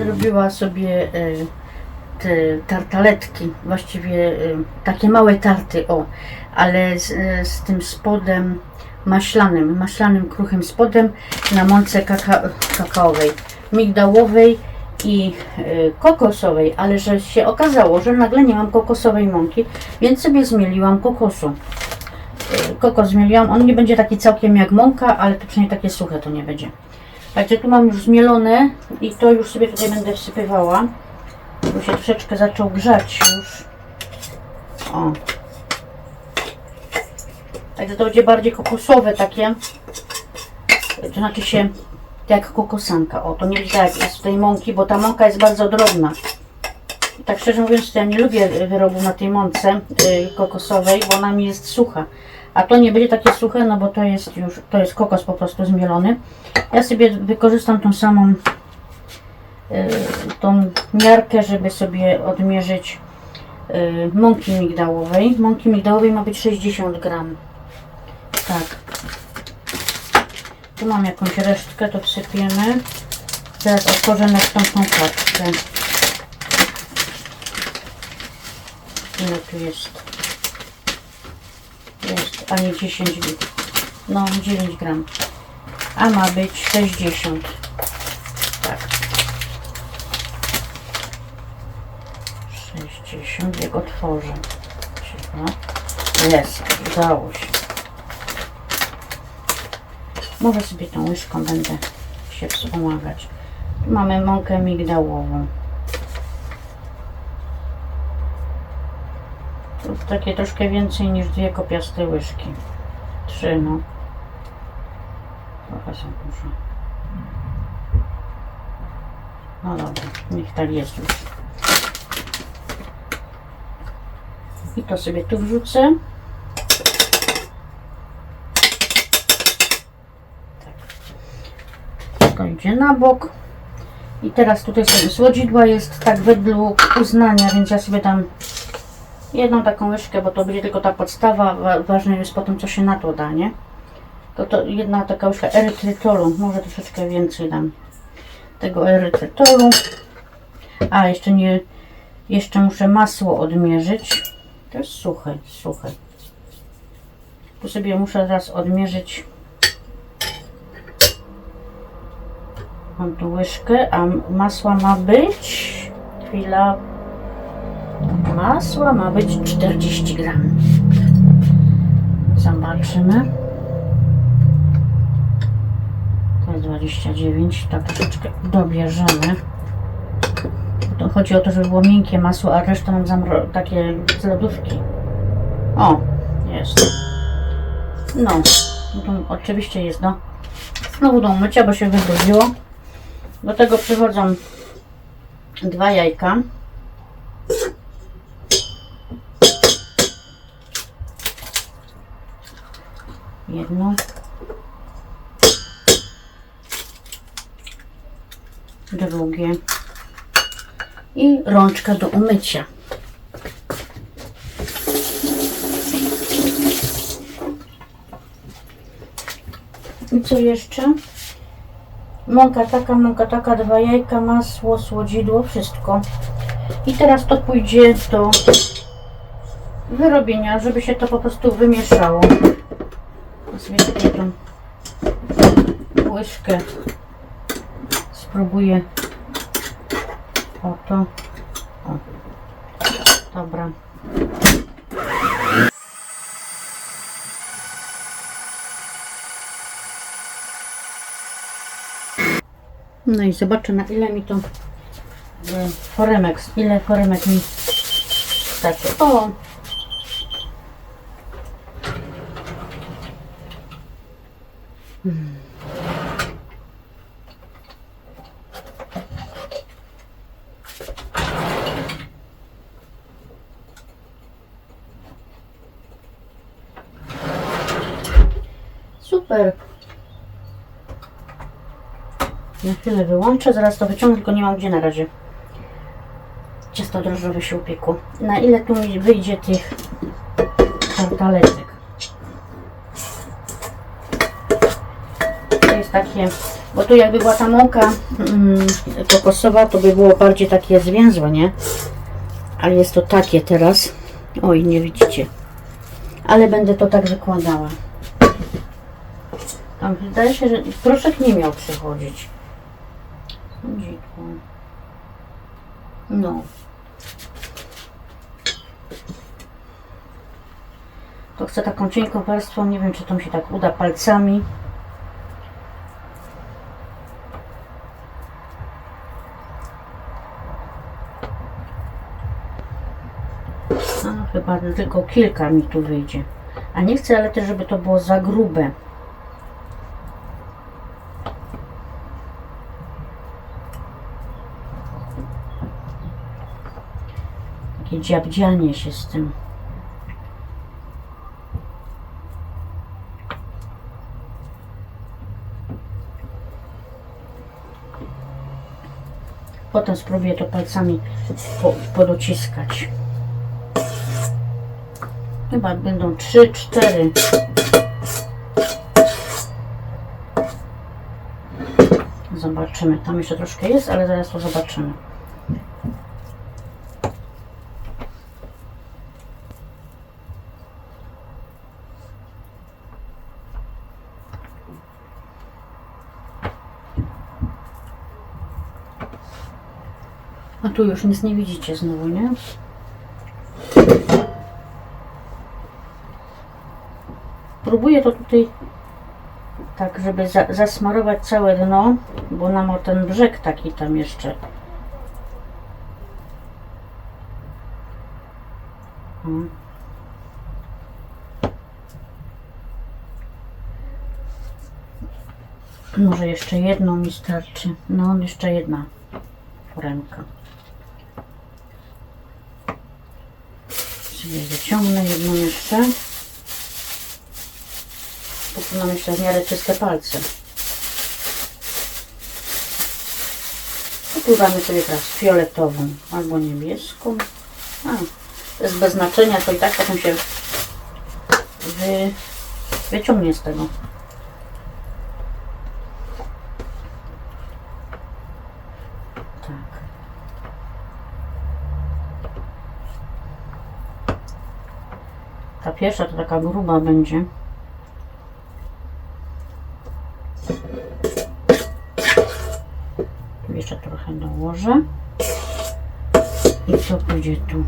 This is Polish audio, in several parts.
będę robiła sobie e, te tartaletki, właściwie e, takie małe tarty, o, ale z, e, z tym spodem maślanym, maślanym kruchym spodem na mące kaka kakaowej, migdałowej i kokosowej, ale że się okazało, że nagle nie mam kokosowej mąki, więc sobie zmieliłam kokosu. Kokos zmieliłam, on nie będzie taki całkiem jak mąka, ale to przynajmniej takie suche to nie będzie. Także tu mam już zmielone i to już sobie tutaj będę wsypywała, bo się troszeczkę zaczął grzać już. O. Także to będzie bardziej kokosowe takie. To znaczy się jak kokosanka. O, to nie widać jak jest tej mąki, bo ta mąka jest bardzo drobna. Tak szczerze mówiąc, ja nie lubię wyrobów na tej mące y, kokosowej, bo ona mi jest sucha. A to nie będzie takie suche, no bo to jest już, to jest kokos po prostu zmielony. Ja sobie wykorzystam tą samą y, tą miarkę, żeby sobie odmierzyć y, mąki migdałowej. Mąki migdałowej ma być 60 gram. Tak. Tu mam jakąś resztkę, to wsypiemy. Teraz otworzę następną paczkę. Ile tu jest? A nie 10 litrów. No, 9 gram. A ma być 60. Tak. 60, jak otworzę. Jest, udało się. Może sobie tą łyżką będę się wspomagać. Mamy mąkę migdałową. Tu takie troszkę więcej niż dwie kopiaste łyżki. Trzy, no. Trochę są dużo. No dobra, niech tak jest już. I to sobie tu wrzucę. to idzie na bok. I teraz tutaj sobie słodzidła jest tak według uznania, więc ja sobie dam jedną taką łyżkę, bo to będzie tylko ta podstawa. Wa- Ważne jest potem, co się na to da, nie? To, to jedna taka łyżka erytrytolu, może troszeczkę więcej dam tego erytrytolu. A, jeszcze nie, jeszcze muszę masło odmierzyć. To jest suche, suche. Tu sobie muszę teraz odmierzyć Mam tu łyżkę, a masła ma być. Chwila. Masła ma być 40 gram. Zobaczymy. To jest 29. Tak troszeczkę dobierzemy. To chodzi o to, żeby było miękkie masło, a resztę mam zamro- takie z lodówki. O, jest. No, no to oczywiście jest do znowu do umycia, bo się wybrudziło. Do tego przychodzą dwa jajka. Jedno. Drugie. I rączka do umycia. I co jeszcze? Mąka taka, mąka taka, dwa jajka, masło, słodzidło, wszystko. I teraz to pójdzie do wyrobienia, żeby się to po prostu wymieszało. Ja sobie tutaj tą łyżkę spróbuję. O to. O. Dobra. No i zobaczę na ile mi to e, foremek, ile foremek mi starczy. O! Hmm. Super. Na chwilę wyłączę, zaraz to wyciągnę, tylko nie mam gdzie na razie. Ciasto drożdżowe się upiekło. Na ile tu mi wyjdzie tych tartaletek? To jest takie, bo tu jakby była ta mąka mm, kokosowa, to by było bardziej takie zwięzłe, nie? Ale jest to takie teraz. Oj, nie widzicie. Ale będę to tak wykładała. Tam wydaje się, że proszek nie miał przychodzić. Sądzidło. No. To chcę taką cienką warstwą, nie wiem czy to mi się tak uda palcami. No, chyba tylko kilka mi tu wyjdzie. A nie chcę, ale też, żeby to było za grube. Takie dziabdzianie się z tym. Potem spróbuję to palcami po, podociskać. Chyba będą trzy, cztery. Zobaczymy. Tam jeszcze troszkę jest, ale zaraz to zobaczymy. A tu już nic nie widzicie znowu, nie? Próbuję to tutaj tak, żeby za, zasmarować całe dno, bo nam o ten brzeg taki tam jeszcze. Mm. Może jeszcze jedną mi starczy. No, jeszcze jedna foremka. Sobie wyciągnę jedną jeszcze. Tu mam jeszcze w miarę czyste palce. Popływamy sobie teraz fioletową albo niebieską. A, to jest bez znaczenia, to i tak potem się wy, wyciągnie z tego. Tak. Ta pierwsza to taka gruba będzie. Tu jeszcze trochę dołożę. I to pójdzie tu.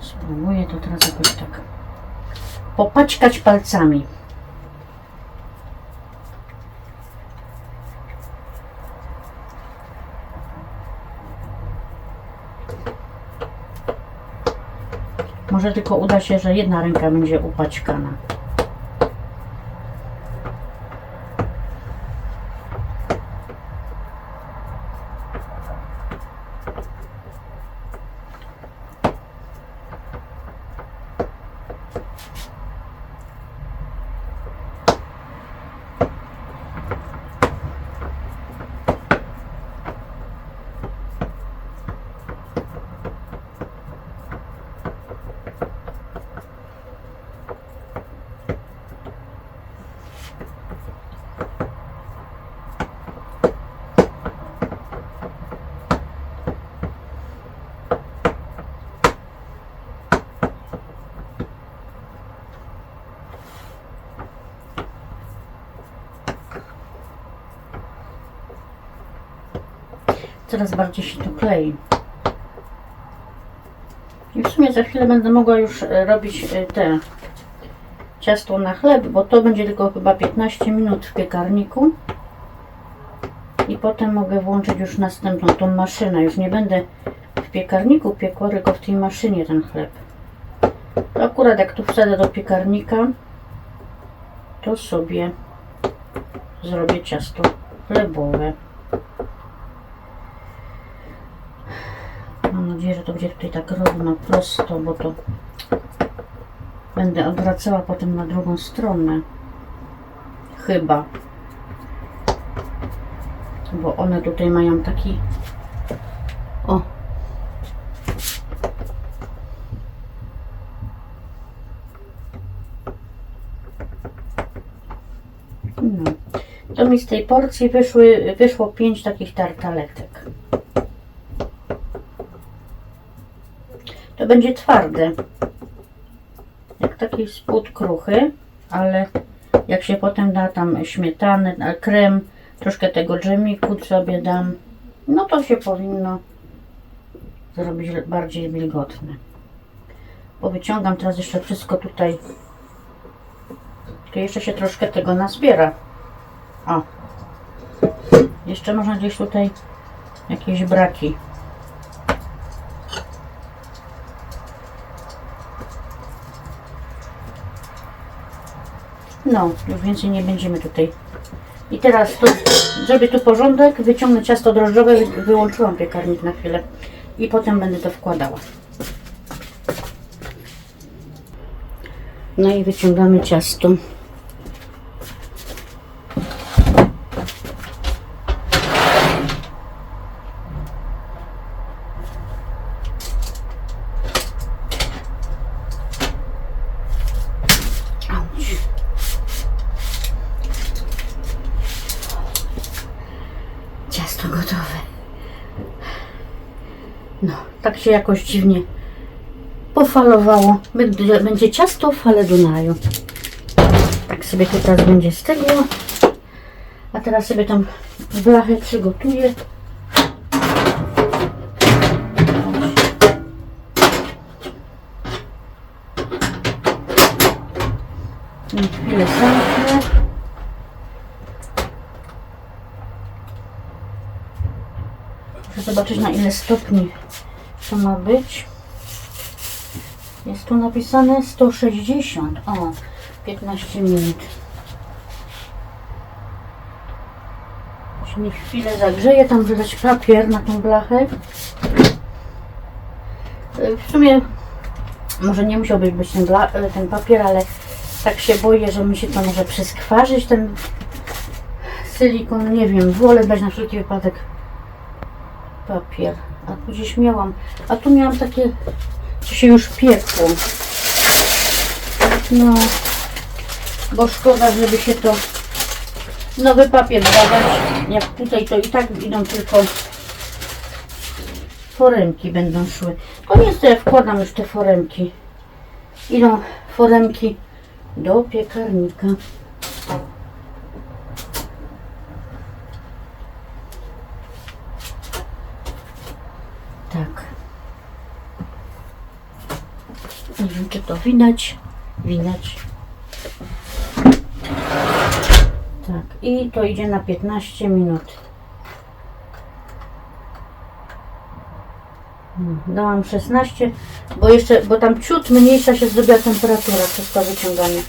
Spróbuję to teraz jakoś tak popaćkać palcami. Może tylko uda się, że jedna ręka będzie upaćkana. Coraz bardziej się to klei. I w sumie za chwilę będę mogła już e, robić e, te ciasto na chleb, bo to będzie tylko chyba 15 minut w piekarniku. I potem mogę włączyć już następną, tą maszynę. Już nie będę w piekarniku piekła, tylko w tej maszynie ten chleb. Akurat jak tu wsadzę do piekarnika, to sobie zrobię ciasto chlebowe. Mam nadzieję, że to będzie tutaj tak równo, prosto, bo to będę odwracała potem na drugą stronę. Chyba. bo one tutaj mają taki o no. To mi z tej porcji wyszły, wyszło pięć takich tartaletek. Będzie twarde. Jak taki spód kruchy, ale jak się potem da tam śmietanę, a krem, troszkę tego dżemiku sobie dam, no to się powinno zrobić bardziej wilgotne. Bo wyciągam teraz jeszcze wszystko tutaj. Tylko jeszcze się troszkę tego nazbiera. O. Jeszcze można gdzieś tutaj jakieś braki. No, już więcej nie będziemy tutaj. I teraz, tu, żeby tu porządek, wyciągnę ciasto drożdżowe, wy- wyłączyłam piekarnik na chwilę i potem będę to wkładała. No i wyciągamy ciasto. Auć. Ciasto gotowe. No, tak się jakoś dziwnie pofalowało. Będzie, będzie ciasto fale Dunaju. Tak sobie to teraz będzie z tego. A teraz sobie tam blachę przygotuję. Chwilę zamknę. Muszę zobaczyć na ile stopni to ma być. Jest tu napisane 160. O, 15 minut. Niech chwilę zagrzeje, tam wydać papier na tą blachę. Y, W sumie może nie musiałby być ten, y, ten papier, ale tak się boję, że mi się to może przeskwarzyć, ten silikon, nie wiem, wolę dać na wszelki wypadek papier. A tu gdzieś miałam, a tu miałam takie, co się już piekło. No, bo szkoda, żeby się to nowy papier dawać. Jak tutaj to i tak idą tylko foremki będą szły. Jest to ja wkładam już te foremki. Idą foremki do piekarnika. Tak. Nie widać. Widać. Tak. I to idzie na 15 minut. Hmm, Dałam 16, bo jeszcze, bo tam ciut mniejsza się zrobiła temperatura przez to wyciąganie.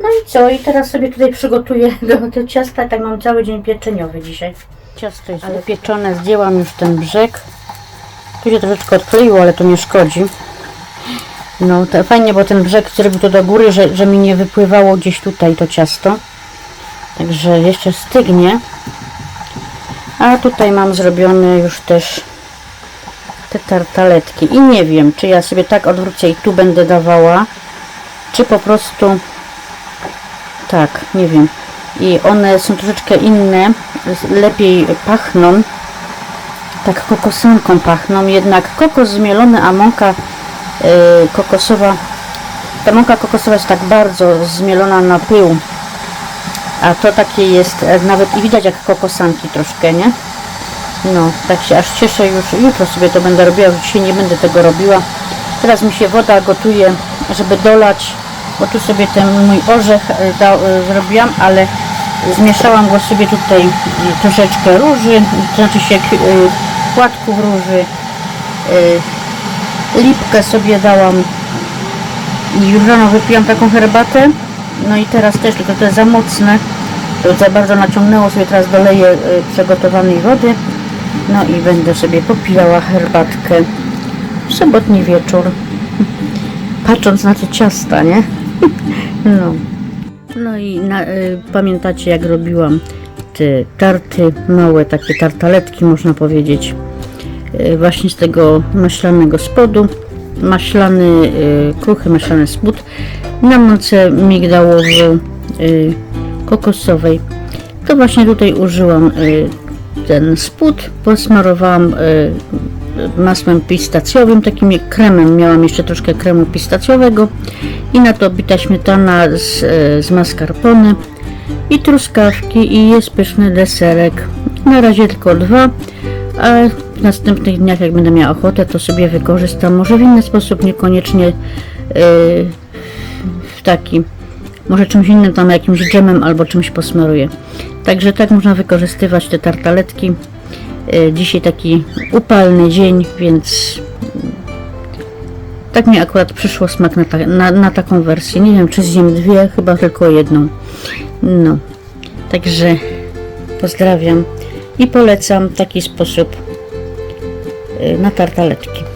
No i co? I teraz sobie tutaj przygotuję do, do ciasta. Tak mam cały dzień pieczeniowy dzisiaj. Ciasto jest ale pieczone. Zdjęłam już ten brzeg. Tu się troszeczkę odkleiło, ale to nie szkodzi. No to fajnie, bo ten brzeg zrobił to do góry, że, że mi nie wypływało gdzieś tutaj to ciasto. Także jeszcze stygnie. A tutaj mam zrobione już też te tartaletki. I nie wiem, czy ja sobie tak odwrócę i tu będę dawała, czy po prostu tak, nie wiem. I one są troszeczkę inne, lepiej pachną. Tak kokosanką pachną, jednak kokos zmielony, a mąka kokosowa, ta mąka kokosowa jest tak bardzo zmielona na pył, a to takie jest, e, nawet i widać jak kokosanki troszkę, nie? No, tak się aż cieszę już, jutro sobie to będę robiła, już dzisiaj nie będę tego robiła. Teraz mi się woda gotuje, żeby dolać, bo tu sobie ten mój orzech e, da, e, zrobiłam, ale zmieszałam go sobie tutaj troszeczkę róży, to znaczy się płatków róży, lipkę sobie dałam i już rano wypiłam taką herbatę, no i teraz też, tylko to jest za mocne, to za bardzo naciągnęło sobie, teraz doleję e, przegotowanej wody, no i będę sobie popijała herbatkę w sobotni wieczór, patrząc na te ciasta, nie? No. No i na, y, pamiętacie jak robiłam te tarty, małe takie tartaletki można powiedzieć, właśnie z tego maślanego spodu, maślany, e, kruchy maślany spód na mocy migdałowo-kokosowej. To właśnie tutaj użyłam ten spód, posmarowałam masłem pistacjowym, takim kremem, miałam jeszcze troszkę kremu pistacjowego i na to bita śmietana z, z mascarpone i truskawki i jest pyszny deserek. Na razie tylko dwa, w następnych dniach jak będę miała ochotę to sobie wykorzystam, może w inny sposób, niekoniecznie e, w taki, może czymś innym, tam jakimś dżemem albo czymś posmaruję. Także tak można wykorzystywać te tartaletki. E, Dzisiaj taki upalny dzień, więc mm, tak mi akurat przyszło smak na, ta, na, na taką wersję. Nie wiem, czy zjem dwie, chyba tylko jedną. No, także pozdrawiam i polecam taki sposób na tartaletki.